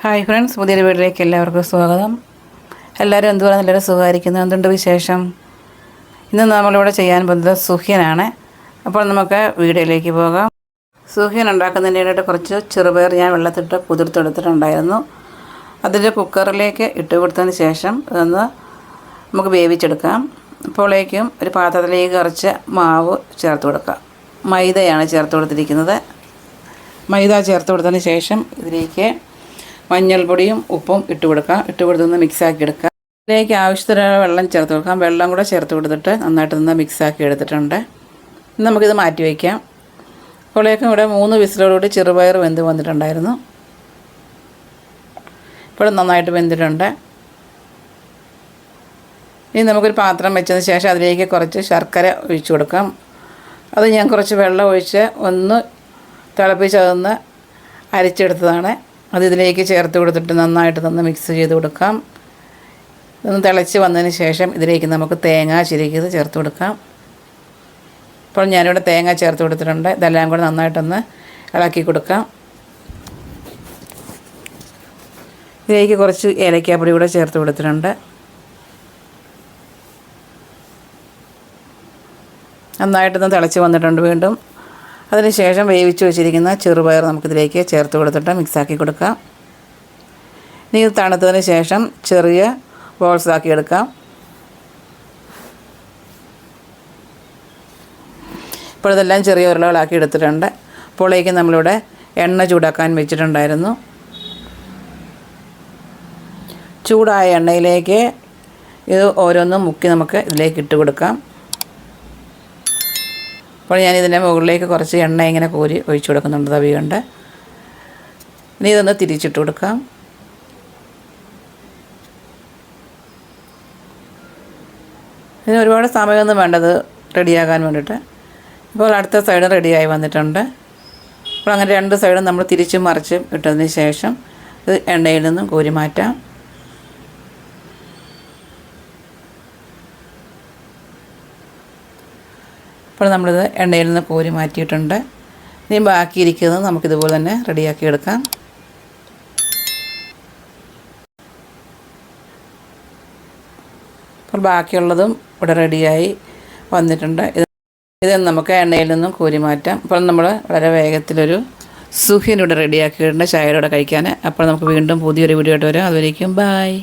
Hi friends പുതിയൊരു വീട്ടിലേക്ക് എല്ലാവർക്കും സ്വാഗതം. എല്ലാവരും എന്തുപോലെ നല്ലൊരു സുഖമായിരിക്കുന്നു? എന്തുണ്ട് വിശേഷം? ഇന്ന് നമ്മളിവിടെ ചെയ്യാൻ പോകുന്നത് സുഹ്യനാണ്. അപ്പോൾ നമുക്ക് വീഡിയോയിലേക്ക് പോകാം. സുഹ്യൻ ഉണ്ടാക്കുന്നതിനായിട്ട് കുറച്ച് ചെറുപയർ ഞാൻ വെള്ളത്തിട്ട് കുതിർത്തെടുത്തിട്ടുണ്ടായിരുന്നു. അതിന്റെ കുക്കറിലേക്ക് ഇട്ട് കൊടുത്തതിന് ശേഷം അതൊന്ന് നമുക്ക് വേവിച്ചെടുക്കാം. അപ്പോഴേക്കും ഒരു പാത്രത്തിലേക്ക് കുറച്ച് മാവ് ചേർത്ത് കൊടുക്കാം. മൈദയാണ് ചേർത്ത് കൊടുത്തിരിക്കുന്നത്. മൈദ ചേർത്ത് കൊടുത്തതിന് ശേഷം ഇതിലേക്ക് മഞ്ഞൾപ്പൊടിയും ഉപ്പും ഇട്ട് കൊടുക്കാം ഇട്ട് കൊടുത്തൊന്ന് മിക്സാക്കി എടുക്കാം ഇതിലേക്ക് ആവശ്യത്തിന് വെള്ളം ചേർത്ത് കൊടുക്കാം. വെള്ളം കൂടെ ചേർത്ത് കൊടുത്തിട്ട് നന്നായിട്ട് നിന്ന് മിക്സാക്കി എടുത്തിട്ടുണ്ട്. നമുക്കിത് മാറ്റി വയ്ക്കാം. അപ്പോഴേക്കും ഇവിടെ മൂന്ന് വിസിലോടുകൂടി ചെറുപയർ വെന്ത് വന്നിട്ടുണ്ടായിരുന്നു. ഇപ്പോൾ നന്നായിട്ട് വെന്തിട്ടുണ്ട്. ഇനി നമുക്കൊരു പാത്രം വെച്ചതിന് ശേഷം അതിലേക്ക് കുറച്ച് ശർക്കര ഒഴിച്ചു കൊടുക്കാം. അത് ഞാൻ കുറച്ച് വെള്ളം ഒഴിച്ച് ഒന്ന് തിളപ്പിച്ചതൊന്ന് അരിച്ചെടുത്തതാണ്. അത് ഇതിലേക്ക് ചേർത്ത് കൊടുത്തിട്ട് നന്നായിട്ട് നന്ന് മിക്സ് ചെയ്ത് കൊടുക്കാം. ഇതൊന്ന് തിളച്ച് വന്നതിന് ശേഷം ഇതിലേക്ക് നമുക്ക് തേങ്ങ ചിരിക്കിയത് ചേർത്ത് കൊടുക്കാം. അപ്പോൾ ഞാനിവിടെ തേങ്ങ ചേർത്ത് കൊടുത്തിട്ടുണ്ട്. ഇതെല്ലാം കൂടെ നന്നായിട്ടൊന്ന് ഇളക്കി കൊടുക്കാം. ഇതിലേക്ക് കുറച്ച് ഏലക്കാപ്പൊടി കൂടെ ചേർത്ത് കൊടുത്തിട്ടുണ്ട്. നന്നായിട്ടൊന്ന് തിളച്ച് വന്നിട്ടുണ്ട് വീണ്ടും. അതിനുശേഷം വേവിച്ച് വെച്ചിരിക്കുന്ന ചെറുപയർ നമുക്കിതിലേക്ക് ചേർത്ത് കൊടുത്തിട്ട് മിക്സാക്കി കൊടുക്കാം. ഇനി ഇത് തണുത്തതിന് ശേഷം ചെറിയ ബോൾസ് ആക്കി എടുക്കാം. ഇപ്പോൾ ഇതെല്ലാം ചെറിയ ഉരുളകളാക്കി എടുത്തിട്ടുണ്ട്. അപ്പോഴേക്കും നമ്മളിവിടെ എണ്ണ ചൂടാക്കാൻ വെച്ചിട്ടുണ്ടായിരുന്നു. ചൂടായ എണ്ണയിലേക്ക് ഇത് ഓരോന്നും മുക്കി നമുക്ക് ഇതിലേക്ക് ഇട്ട് കൊടുക്കാം. അപ്പോൾ ഞാൻ ഇതിന്റെ മുകളിലേക്ക് കുറച്ച് എണ്ണ ഇങ്ങനെ കോരി ഒഴിച്ചു കൊടുക്കുന്നുണ്ട് തവി കൊണ്ട്. ഇനി ഇതൊന്ന് തിരിച്ചിട്ട് കൊടുക്കാം. ഇതിന് ഒരുപാട് സമയമൊന്നും വേണ്ടത് റെഡിയാകാൻ വേണ്ടിയിട്ട്. ഇപ്പോൾ അടുത്ത സൈഡ് റെഡിയായി വന്നിട്ടുണ്ട്. അപ്പോൾ അങ്ങനെ രണ്ട് സൈഡും നമ്മൾ തിരിച്ചും മറിച്ചും ഇട്ടതിന് ശേഷം ഇത് എണ്ണയിൽ നിന്നും കോരി മാറ്റാം. അപ്പോൾ നമ്മളിത് എണ്ണയിൽ നിന്ന് കോരി മാറ്റിയിട്ടുണ്ട്. ഇനി ബാക്കിയിരിക്കുന്നത് നമുക്കിതുപോലെ തന്നെ റെഡിയാക്കി എടുക്കാം. അപ്പോൾ ബാക്കിയുള്ളതും ഇവിടെ റെഡിയായി വന്നിട്ടുണ്ട്. ഇത് ഇത് നമുക്ക് എണ്ണയിൽ നിന്നും കോരി മാറ്റാം. അപ്പോൾ നമ്മൾ വളരെ വേഗത്തിലൊരു സുഹിൻ ഇവിടെ റെഡിയാക്കിയിട്ടുണ്ട്. ചായയുടെ കൂടെ കഴിക്കാൻ. അപ്പോൾ നമുക്ക് വീണ്ടും പുതിയൊരു വീഡിയോ ആയിട്ട് വരാം. അതുവരേക്കും ബായ്